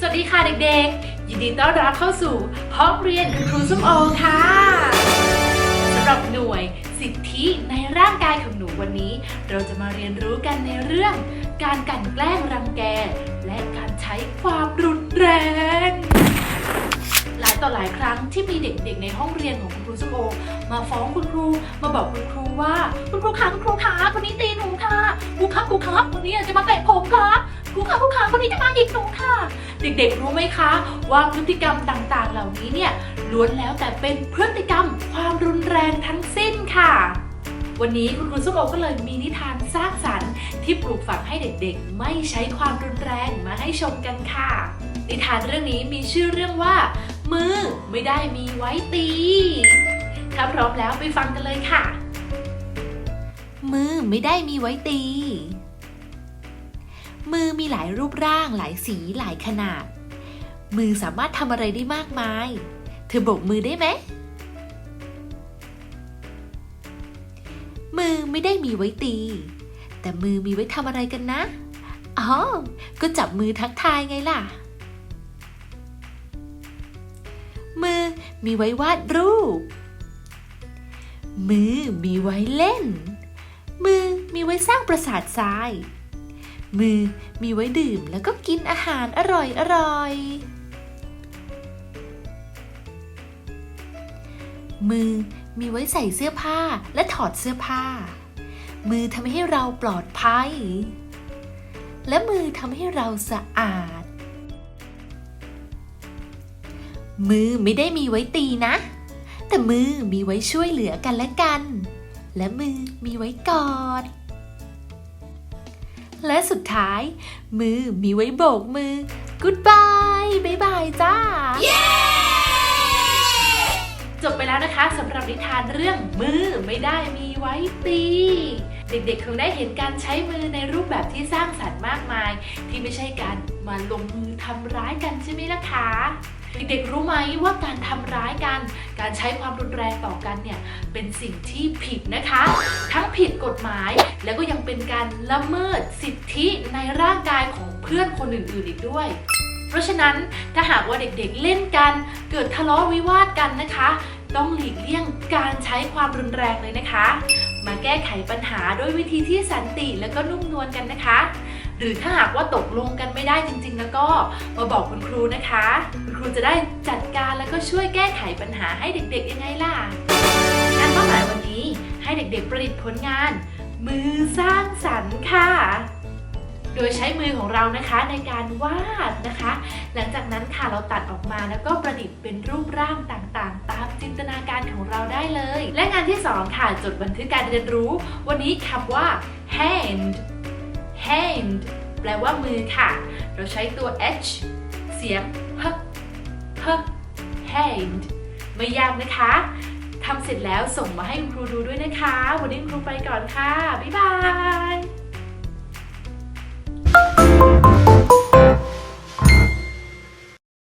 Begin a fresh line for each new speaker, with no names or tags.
สวัสดีค่ะเด็กๆ ยินดีต้อนรับเข้าสู่ห้องเรียนครูส้มโอค่ะสำหรับหน่วยสิทธิในร่างกายของหนูวันนี้ เราจะมาเรียนรู้กันในเรื่อง การกันแกล้งรังแก และการใช้ความรุนแรง ต่อหลายครั้งที่มีเด็กๆ ในห้องเรียนของคุณครูส้มโอ มาฟ้องคุณครูมาบอกคุณครูว่า คุณครูคะคุณครูคะคนนี้ตีหนูค่ะครูครับครูครับคนนี้จะมาเตะผมครับครูครับครูครับคนนี้จะมาหยิกหนูค่ะ เด็กๆ รู้ไหมคะ ว่าพฤติกรรมต่างๆ เหล่านี้เนี่ยล้วนแล้วแต่เป็นพฤติกรรมความรุนแรงทั้งสิ้นค่ะวันนี้คุณครูส้มโอก็เลยมีนิทานสร้างสรรค์ที่ปลูกฝังให้เด็กๆ ไม่ใช้ความรุนแรงมาให้ชมกันค่ะ นิทานเรื่องนี้มีชื่อเรื่องว่า มือไม่ได้มีไว้ตี ถ้าพร้อมแล้วไปฟังกันเลยค่ะ มือไม่ได้มีไว้ตี มือมีหลายรูปร่างหลายสีหลายขนาด มือสามารถทำอะไรได้มากมาย เธอโบกมือได้ไหม มือไม่ได้มีไว้ตี แต่มือมีไว้ทำอะไรกันนะ อ๋อ ก็จับมือทักทายไงล่ะ มือมีไว้วาดรูป มือมีไว้เล่น มือมีไว้สร้างประสาททราย มือมีไว้ดื่มแล้วก็กินอาหารอร่อยอร่อย มือมีไว้ใส่เสื้อผ้าและถอดเสื้อผ้า มือทำให้เราปลอดภัย และมือทำให้เราสะอาด มือไม่ได้มีไว้ตีนะ แต่มือมีไว้ช่วยเหลือกันและกัน และมือมีไว้กอด และสุดท้าย มือมีไว้โบกมือ goodbye บายบายจ้าจบไปแล้วนะคะสำหรับนิทานเรื่องมือไม่ได้มีไว้ตี เด็กๆ คงได้เห็นการใช้มือในรูปแบบที่สร้างสรรค์มากมาย ที่ไม่ใช่การมาลงมือทำร้ายกันใช่ไหมล่ะคะ เด็กๆรู้ไหมว่าการทำร้ายกัน การใช้ความรุนแรงต่อกันเนี่ยเป็นสิ่งที่ผิดนะคะ ทั้งผิดกฎหมายแล้วก็ยังเป็นการละเมิดสิทธิในร่างกายของเพื่อนคนอื่นๆอีกด้วย เพราะฉะนั้นถ้าหากว่าเด็กๆเล่นกัน เกิดทะเลาะวิวาทกันนะคะ ต้องหลีกเลี่ยงการใช้ความรุนแรงเลยนะคะ มาแก้ไขปัญหาด้วยวิธีที่สันติแล้วก็นุ่มนวลกันนะคะ หรือถ้าหากว่าตกลงกันไม่ได้จริง ๆ แล้วก็มาบอกคุณครูนะคะ คุณครูจะได้จัดการแล้วก็ช่วยแก้ไขปัญหาให้เด็กๆยังไงล่ะงานเป้าหมายวันนี้ให้เด็กๆประดิษฐ์ผลงาน มือสร้างสรรค์ค่ะ โดยใช้มือของเรานะคะในการวาดนะคะ หลังจากนั้นค่ะเราตัดออกมาแล้วก็ประดิษฐ์เป็นรูปร่างต่างๆ ตามจินตนาการของเราได้เลย และงานที่สองค่ะจดบันทึกการเรียนรู้ วันนี้คำว่า hand hand แปลว่ามือค่ะ เราใช้ตัว h เสียง h h hand ไม่ยากนะคะทำเสร็จแล้วส่งมาให้ครูดูด้วยนะคะ วันนี้ครูไปก่อนค่ะ บ๊ายบาย